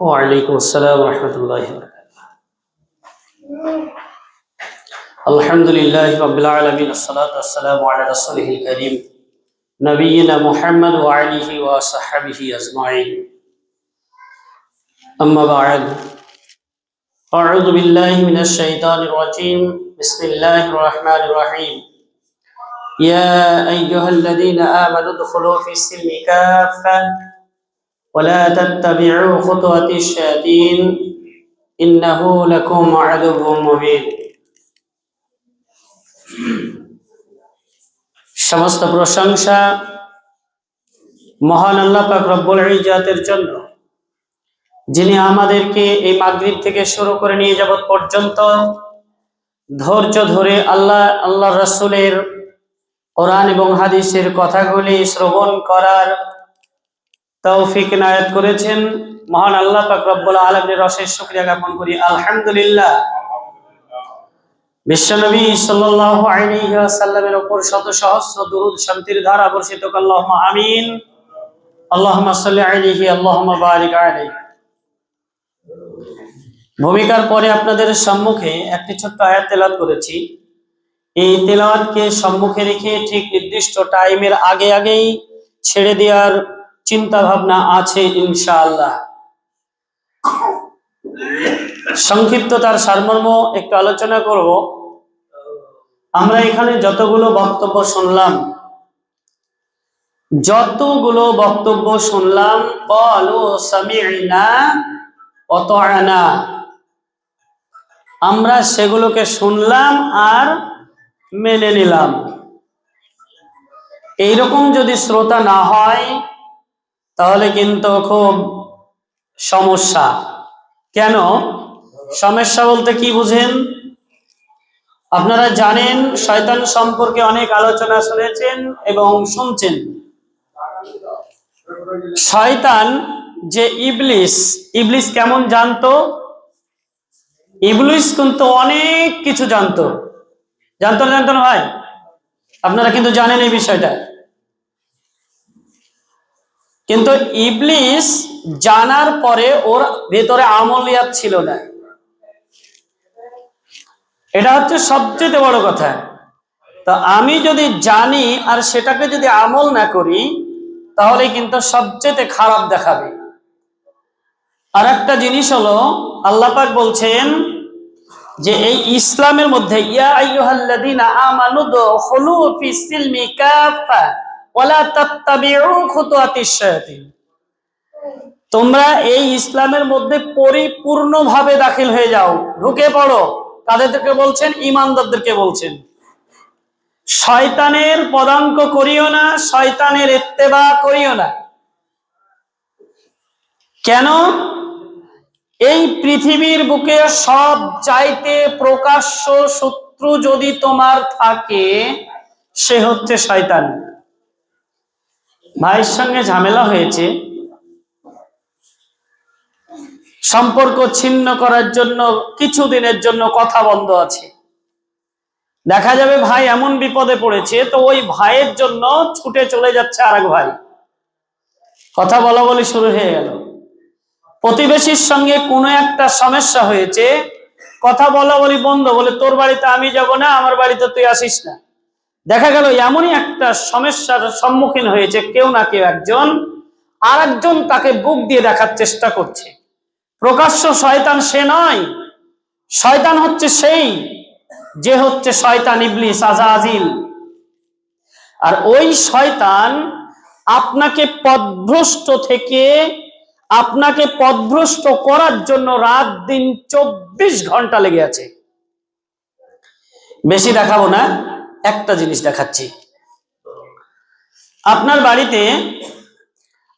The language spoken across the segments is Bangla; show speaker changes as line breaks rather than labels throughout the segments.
وعليكم السلام ورحمة الله وبركاته. الحمد لله رب العالمين الصلاة والسلام على رسوله الكريم نبينا محمد وعليه وصحبه أجمعين. أما بعد أعوذ بالله من الشيطان الرجيم. بسم الله الرحمن الرحيم. يا أيها الذين آمنوا ادخلوا في السلم كافة. ولا تتبعوا خطوات الشياطين إنه لكم عدو مبين সমস্ত প্রশংসা মহান আল্লাহ পাক রব্বুল ইজাতের জন্য যিনি আমাদেরকে এই মাগরিব থেকে শুরু করে নিয়ে যাবত পর্যন্ত ধৈর্য ধরে আল্লাহ আল্লাহ রসুলের কোরআন এবং হাদিসের কথাগুলি শ্রবণ করার তৌফিক নায়াত করেছেন। মহান আল্লাহ পাক আলমের রসের শুক্রিয়া জ্ঞাপন করি। আলহামদুলিল্লাহ। বিশ্বনবী সাল্লাল্লাহু আলাইহি ওয়াসাল্লামের উপর শত সহস্র দুরূদ শান্তির ধারা বর্ষিত আল্লাহুম্মা আমিন। আল্লাহুম্মা সাল্লি আলাইহি, আল্লাহুম্মা বারিক আলাইহি। ভূমিকার পরে আপনাদের সম্মুখে একটি ছোট্ট আয়াত তেলাওয়াত করেছি। এই তেলাওয়াতকে সম্মুখে রেখে ঠিক নির্দিষ্ট টাইমের আগে আগেই ছেড়ে দেওয়ার চিন্তা ভাবনা আছে ইনশাআল্লাহ। সংক্ষিপ্ত তার সারমর্ম, একটু আলোচনা করব। আমরা এখানে যতগুলো বক্তব্য শুনলাম, যতগুলো বক্তব্য শুনলাম কলু সামিনা অতআনা আমরা সেগুলোকে শুনলাম আর মেনে নিলাম। এইরকম যদি শ্রোতা না হয় তাহলে কিন্তু খুব সমস্যা। কেন? সমস্যা বলতে কি বুঝেন? আপনারা জানেন, শয়তান সম্পর্কে অনেক আলোচনা শুনেছেন এবং শুনছেন। শয়তান যে ইবলিস ইবলিস কেমন জানতো? ইবলিস কিন্তু অনেক কিছু জানতো। জানতো না জানতো না ভাই? আপনারা কিন্তু জানেন এই বিষয়টা। কিন্তু ইবলিস জানার পরে ওর ভেতরে আমলিয়াত ছিল না। এটা হচ্ছে সবচেয়ে বড় কথা। তো আমি যদি জানি আর সেটাকে যদি আমল না করি, তাহলে কিন্তু সবচেয়ে খারাপ দেখাবে। আর একটা জিনিস হলো আল্লাপাক বলছেন যে এই ইসলামের মধ্যে, ইয়া আইয়ুহাল্লাযীনা আমানু দুখুলু ফিস সিলমি কাফা তোমরা এই ইসলামের মধ্যে পরিপূর্ণভাবে দাখিল হয়ে যাও। ঢুকে পড়ো। তাদেরকে বলছেন, ইমানদারদেরকে বলছেন। শয়তানের পদাঙ্ক করিও না, শয়তানের ইত্তেবা করিও না। কেন? এই পৃথিবীর বুকে সব চাইতে প্রকাশ্য শত্রু যদি তোমার থাকে, সে হচ্ছে শয়তান। ভাইয়ের সঙ্গে ঝামেলা হয়েছে। সম্পর্ক ছিন্ন করার জন্য কিছু দিনের জন্য কথা বন্ধ আছে। দেখা যাবে ভাই এমন বিপদে পড়েছে, তো ওই ভাইয়ের জন্য ছুটে চলে যাচ্ছে আরেক ভাই। কথা বলা বলি শুরু হয়ে গেল। প্রতিবেশীর সঙ্গে কোনো একটা সমস্যা হয়েছে, কথা বলা বলি বন্ধ বলে তোর বাড়িতে আমি যাব না, আমার বাড়িতে তুই আসিস না। দেখা গেল এমনই একটা সমস্যার সম্মুখীন হয়েছে কেউ না কেউ একজন আর একজন তাকে বুক দিয়ে দেখার চেষ্টা করছে। প্রকাশ্য শয়তান সে নয়, শয়তান হচ্ছে সেই যে হচ্ছে শয়তান ইবলিস আজাজিল। আর ওই শয়তান আপনাকে পদভ্রষ্ট থেকে, আপনাকে পদভ্রষ্ট করার জন্য রাত দিন চব্বিশ ঘণ্টা লেগে আছে। বেশি দেখাবো না। একটা জিনিস দেখাচ্ছি। আপনার বাড়িতে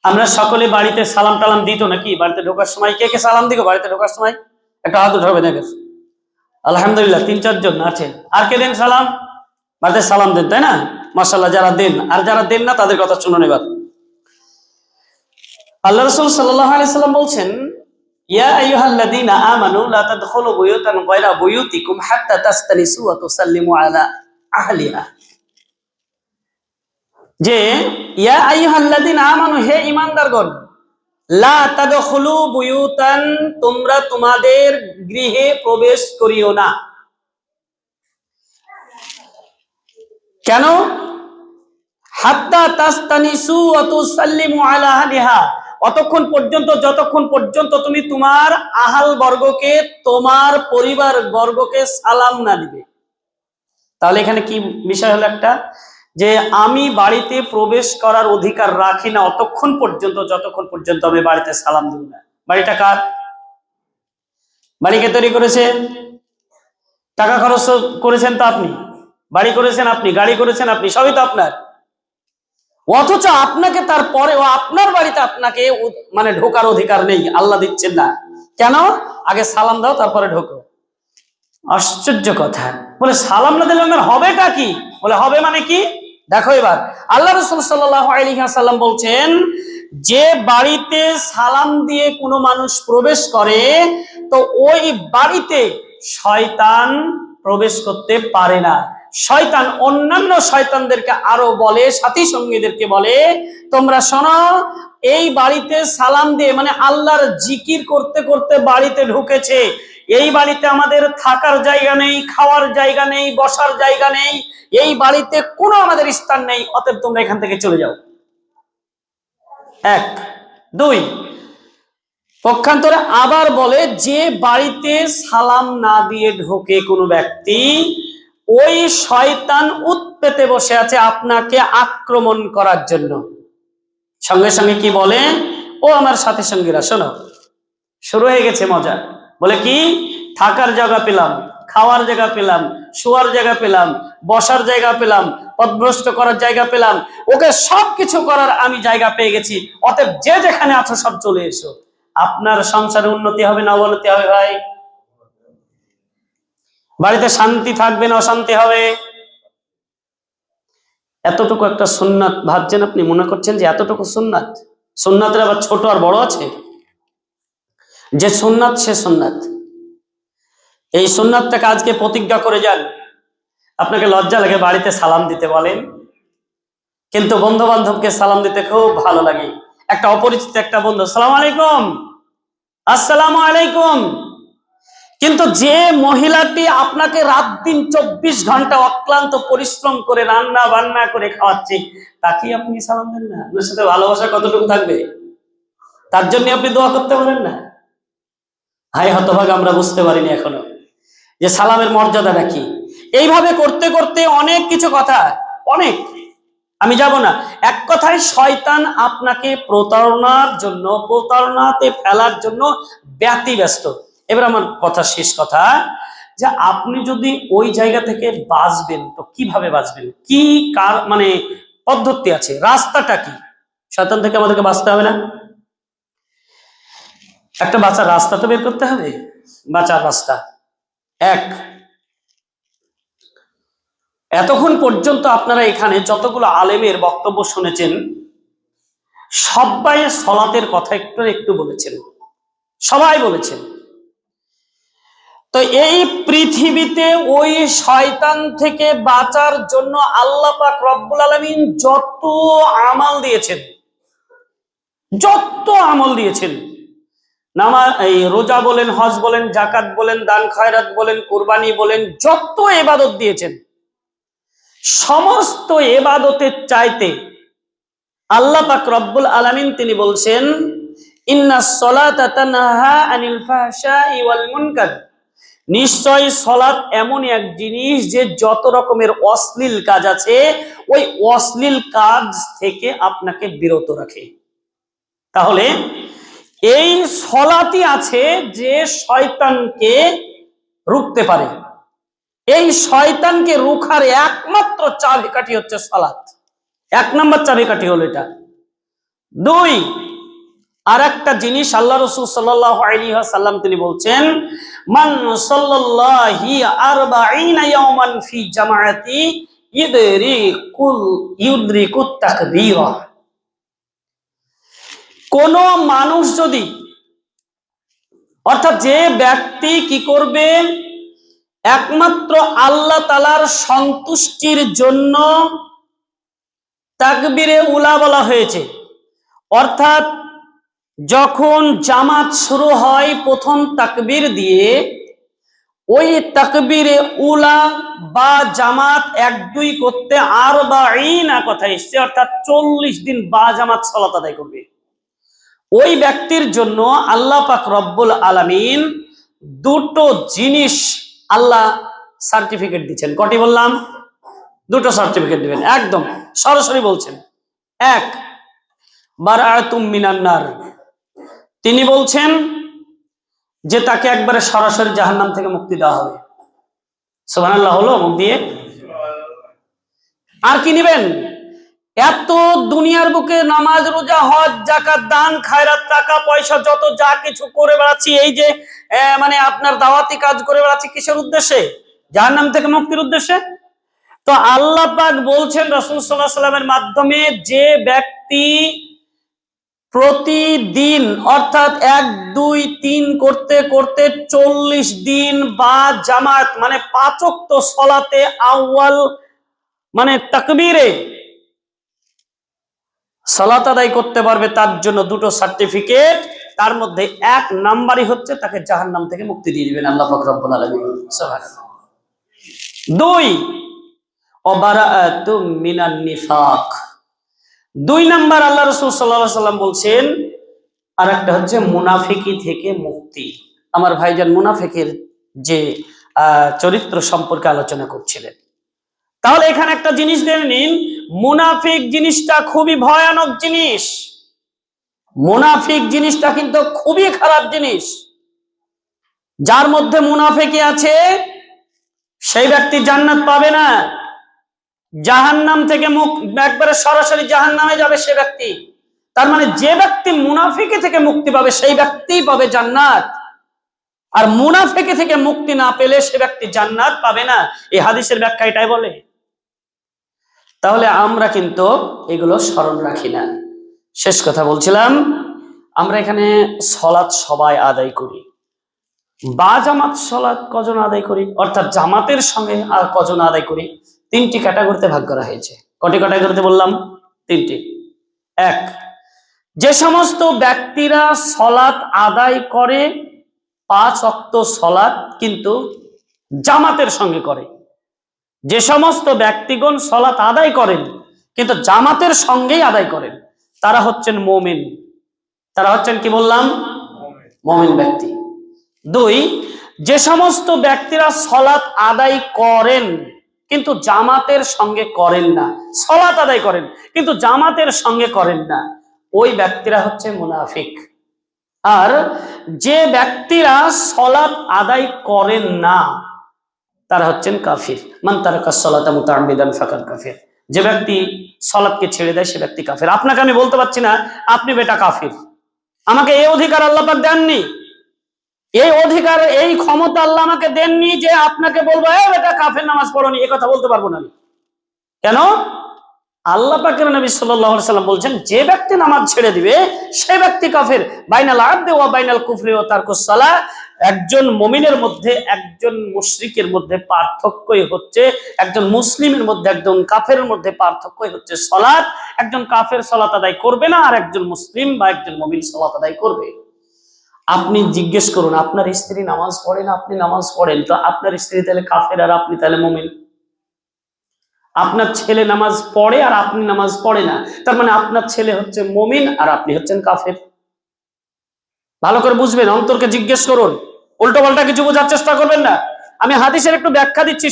আমরা সকলে বাড়িতে সালাম টালাম দিত নাকি? বাড়িতে ঢোকার সময় কে কে সালাম দিকে বাড়িতে ঢোকার সময় একটা হাত উঠাবে দেখেন আলহামদুলিল্লাহ তিন চারজন আছে আর কে দেন সালাম? বাড়িতে সালাম দেন, তাই না? মাসাল্লাহ যারা দেন, আর যারা দেন না, তাদের কথা শুনুন এবার। আল্লাহ রসুল সাল্লাহ আলাইসাল্লাম বলছেন, ইয়া আইয়ুহাল্লাযীনা আমানু লা তাদখুলু বুয়ুতান গায়রা বুয়ুতিকুম হাত্তা তাস্তানিসু ওয়া তুসাল্লিমু আলা আহলিহা যে, ইয়া আইয়ুহাল্লাযীনা আমানু, হে ঈমানদারগণ, লা তাদখুলু বুয়ুতান, তোমরা তোমাদের গৃহে প্রবেশ করিও না। কেন? হাত্তা তাস্তানিসু ওয়া তুসাল্লিমু আলা আহলিহা। অতক্ষণ পর্যন্ত, যতক্ষণ পর্যন্ত তুমি তোমার আহাল বর্গকে, তোমার পরিবার বর্গকে সালাম না দিবে। তাহলে এখানে কি বিষয় হলো একটা? যে আমি বাড়িতে প্রবেশ করার অধিকার রাখি না অতক্ষণ পর্যন্ত, যতক্ষণ পর্যন্ত আমি বাড়িতে সালাম দিব না। বাড়িটা কার? বাড়িকে তৈরি করেছে? টাকা খরচ করেছেন তো আপনি। বাড়ি করেছেন আপনি, গাড়ি করেছেন আপনি, সবই তো আপনার। অথচ আপনাকে তারপরে আপনার বাড়িতে আপনাকে মানে ঢোকার অধিকার নেই, আল্লাহ দিচ্ছেন না। কেন? আগে সালাম দাও, তারপরে ঢোকো। আশ্চর্য কথা। বলে, সালাম না দিলে আমার হবেটা কি? বলে, হবে মানে কি? দেখো এবার, আল্লাহ রসুল সাল্লাম বলছেন, যে বাড়িতে সালাম দিয়ে কোনো মানুষ প্রবেশ করে, তো ওই বাড়িতে শয়তান প্রবেশ করতে পারে না। শয়তান অন্যান্য শয়তানদেরকে আরও বলে, সাথী সঙ্গীদেরকে বলে, তোমরা শোনো, এই বাড়িতে সালাম দিয়ে মানে আল্লাহর জিকির করতে করতে বাড়িতে ঢুকেছে। এই বাড়িতে আমাদের থাকার জায়গা নেই, খাওয়ার জায়গা নেই, বসার জায়গা নেই, এই বাড়িতে কোনো আমাদের স্থান নেই, অতএব তোমরা এখান থেকে চলে যাও। এক, দুই, পক্ষান্তরে আবার বলে, যে বাড়িতে সালাম না দিয়ে ঢোকে কোনো ব্যক্তি, ওই শয়তান উৎপেতে বসে আছে আপনাকে আক্রমণ করার জন্য। সঙ্গে সঙ্গে কি বলে? ও আমার সাথে সঙ্গীরা, শোনো, শুরু হয়ে গেছে মজা। বলে কি? থাকার জায়গা পেলাম, খাওয়ার জায়গা পেলাম, শোয়ার জায়গা পেলাম, বসার জায়গা পেলাম, পদভ্রষ্ট করার জায়গা পেলাম, ওকে সব কিছু করার আমি জায়গা পেয়ে গেছি। অতএব যে যেখানে আছো সব চলে এসো। আপনার সংসারে উন্নতি হবে না অবনতি হবে ভাই? বাড়িতে শান্তি থাকবে না অশান্তি হবে? এতটুকু একটা সুন্নাত ভাবছেন আপনি? মনে করছেন যে এতটুকু সুন্নাত? সুন্নাতের আবার ছোট আর বড় আছে? যে সুন্নাত সে সুন্নাত এই সুন্নাতটাকে আজকে প্রতিজ্ঞা করে যান। আপনাকে লজ্জা লাগে বাড়িতে সালাম দিতে বলেন। কিন্তু বন্ধু বান্ধবকে সালাম দিতে খুব ভালো লাগে। একটা অপরিচিত একটা বন্ধু, সালাম আলাইকুম। আসসালাম আলাইকুম। কিন্তু যে মহিলাটি আপনাকে রাত দিন চব্বিশ ঘণ্টা অক্লান্ত পরিশ্রম করে রান্না বান্না করে খাওয়াচ্ছে, তাকে আপনি সালাম দেন না? আপনার সাথে ভালোবাসা কতটুকু থাকবে? তার জন্য আপনি দোয়া করতে পারেন না? হাই হতভাগ আমরা বুঝতে পারিনি এখনও। যে সালামের মর্যাদাটা কি এইভাবে করতে করতে অনেক কিছু কথা, অনেক। আমি যাব না। এক কথায় শয়তান আপনাকে প্রতারণার জন্য, প্রতারণাতে ফেলার জন্য ব্যতিব্যস্ত। এবার আমার কথা শেষ কথা, যে আপনি যদি ওই জায়গা থেকে বাঁচবেন, তো কীভাবে বাঁচবেন? কি কার মানে পদ্ধতি আছে? রাস্তাটা কি? শয়তান থেকে আমাদেরকে বাঁচতে হবে না? একটা বাঁচার রাস্তা তো বের করতে হবে? বাঁচার রাস্তা? এক। এতক্ষণ পর্যন্ত আপনারা এখানে যতগুলো আলেমের বক্তব্য শুনেছেন সবাই সলাতের কথা একটু একটু বলেছেন। সবাই বলেছেন। তো এই পৃথিবীতে ওই শয়তান থেকে বাঁচার জন্য আল্লাহ পাক রব্বুল আলমিন যত আমাল দিয়েছেন, যত আমল দিয়েছেন নামা এই রোজা বলেন, হজ বলেন জাকাত বলেন, দান, খয়রাত বলেন, কুরবানি বলেন, যত এবাদত দিয়েছেন, সমস্ত এবাদতের চাইতে আল্লাহ পাক রব্বুল আলামিন তিনি বলছেন সলাতা নিশ্চয় সলাৎ এমন এক জিনিস যে যত রকমের অশ্লীল কাজ আছে, ওই অশ্লীল কাজ থেকে আপনাকে বিরত রাখে। তাহলে এই সলাতি আছে যে শয়তানকে রুখতে পারে। এই শয়তানকে রুখার একমাত্র চাবিকাঠি হচ্ছে সলাৎ। এক নম্বর চাবিকাঠি হলো এটা। দুই আর একটা জিনিস আল্লাহ রসুল সাল্লাম তিনি বলছেন, মান ইয়াওমান ফি জামাআতি, ইদরিকুল, ইউদরিকুত তাকবীরা কোন মানুষ যদি, অর্থাৎ যে ব্যক্তি কি করবে, একমাত্র আল্লাহ তালার সন্তুষ্টির জন্য তাকবিরে উলা বলা হয়েছে। অর্থাৎ যখন জামাত শুরু হয় প্রথম তাকবির দিয়ে, ওই তাকবিরে উলা বা জামাত এক দুই করতে আর বা এই না কথা এসছে, অর্থাৎ চল্লিশ দিন বা জামাত সলাত আদায় করবে। ওই ব্যক্তির জন্য আল্লাহ পাক রব্বুল আলামিন দুটো জিনিস আল্লাহ সার্টিফিকেট দিচ্ছেন। কটি বললাম? দুটো সার্টিফিকেট দিবেন। একদম, সরাসরি বলছেন। এক বারাতুম মিনান্নার তিনি বলছেন যে তাকে একবারে সরাসরি জাহান্নাম থেকে মুক্তি দেওয়া হবে। সুবহানাল্লাহ, হলো মুখ দিয়ে। আর কি নিবেন? এত দুনিয়ার বুকে নামাজ, রোজা, হজ জাকাত দান, খায়রাত, টাকা, পয়সা, যত যা কিছু করে বেড়াচ্ছি, এই যে মানে আপনার দাওয়াতি কাজ করে বেড়াচ্ছি কিসের উদ্দেশ্যে? যার নাম থেকে মুক্তির উদ্দেশ্যে? তো আল্লাহ পাক বলছেন রাসূল আলাইহি সাল্লামের মাধ্যমে যে ব্যক্তি প্রতিদিন, অর্থাৎ এক, দুই, তিন করতে করতে চল্লিশ দিন বা জামাত মানে পাচক্ত সলাতে আউয়াল মানে তাকবীরে সালাত আদায় করতে পারবে তার জন্য দুটো সার্টিফিকেট তার মধ্যে এক নাম্বারই হচ্ছে তাকে জাহান্নাম থেকে মুক্তি দিয়ে দিবেন আল্লাহ পাক রব্বুল আলামিন। দুই নিফাক। দুই নাম্বার আল্লাহ রসুল সাল্লাহ সাল্লাম বলছেন আর একটা হচ্ছে মুনাফিকি থেকে মুক্তি। আমার ভাইজান মুনাফিকের যে চরিত্র সম্পর্কে আলোচনা করছিলেন। তাহলে এখানে একটা জিনিস দেখে নিন মুনাফিক জিনিসটা খুবই ভয়ানক জিনিস। মুনাফিক জিনিসটা কিন্তু খুবই খারাপ জিনিস। যার মধ্যে মুনাফিকি আছে, সেই ব্যক্তি জান্নাত পাবে না। জাহান্নাম থেকে মুখ একবারে সরাসরি জাহান্নামে যাবে সে ব্যক্তি। তার মানে যে ব্যক্তি মুনাফিকে থেকে মুক্তি পাবে, সেই ব্যক্তি পাবে জান্নাত। আর মুনাফিকে থেকে মুক্তি না পেলে সে ব্যক্তি জান্নাত পাবে না। এই হাদিসের ব্যাখ্যা এটাই বলে। তাহলে আমরা কিন্তু এগুলো স্মরণ রাখি না। শেষ কথা বলছিলাম, আমরা এখানে সলাৎ সবাই আদায় করি। বা জামাত সলাৎ কজন আদায় করি? অর্থাৎ জামাতের সঙ্গে আর কজন আদায় করি? তিনটি ক্যাটাগরিতে ভাগ করা হয়েছে। কটি ক্যাটাগরিতে বললাম? তিনটি। এক, যে সমস্ত ব্যক্তিরা সলাৎ আদায় করে, পাঁচ অক্ত সলাৎ কিন্তু জামাতের সঙ্গে করে। যে সমস্ত ব্যক্তিগণ সলাত আদায় করেন, কিন্তু জামাতের সঙ্গেই আদায় করেন, তারা হচ্ছেন মোমিন। তারা হচ্ছেন কি বললাম? মমিন ব্যক্তি। দুই, যে সমস্ত ব্যক্তিরা সলাৎ আদায় করেন, কিন্তু জামাতের সঙ্গে করেন না। সলাৎ আদায় করেন, কিন্তু জামাতের সঙ্গে করেন না। ওই ব্যক্তিরা হচ্ছে মুনাফিক। আর যে ব্যক্তিরা সলাৎ আদায় করেন না তারা হচ্ছেন কাফির। মান তারাকা সলাতা মুতাআম্মিদান ফাকাদ কাফির। যে ব্যক্তি সলাৎকে ছেড়ে দেয়, সে ব্যক্তি কাফির। আপনাকে আমি বলতে পারছি না, আপনি বেটা কাফির। আমাকে এই অধিকার আল্লাহ পাক দেননি। এই অধিকার, এই ক্ষমতা আল্লাহ আমাকে দেননি যে আপনাকে বলব, এ বেটা কাফের, নামাজ পড়নি। এ কথা বলতে পারব না আমি। কেন? আল্লাহ নবী আলাইহি সাল্লাম বলছেন, যে ব্যক্তি নামাজ ছেড়ে দিবে, সে ব্যক্তি কাফের। বাইনাল আবদে ও বাইনাল কুফরি ও তার সালাহ। একজন মমিনের মধ্যে, একজন মুশরিকের মধ্যে পার্থক্যই হচ্ছে, একজন মুসলিমের মধ্যে, একজন কাফের মধ্যে পার্থক্যই হচ্ছে সলাৎ। একজন কাফের সলাত আদায় করবে না, আর একজন মুসলিম বা একজন মমিন সলাত আদায় করবে। আপনি জিজ্ঞেস করুন, আপনার স্ত্রী নামাজ পড়েন আপনি নামাজ পড়েন, তো আপনার স্ত্রী তাহলে কাফের আর আপনি তাহলে মমিন? আপনার ছেলে নামাজ পড়ে আর আপনি নামাজ পড়ে না, তার মানে আপনার ছেলে হচ্ছে মমিন আর আপনি হচ্ছেন কাফের। ভালো করে বুঝবেন, অন্তরকে জিজ্ঞেস করুন। উল্টো পাল্টা কিছু বোঝার চেষ্টা করবেন না। আমি হাদিসের একটু ব্যাখ্যা দিচ্ছি।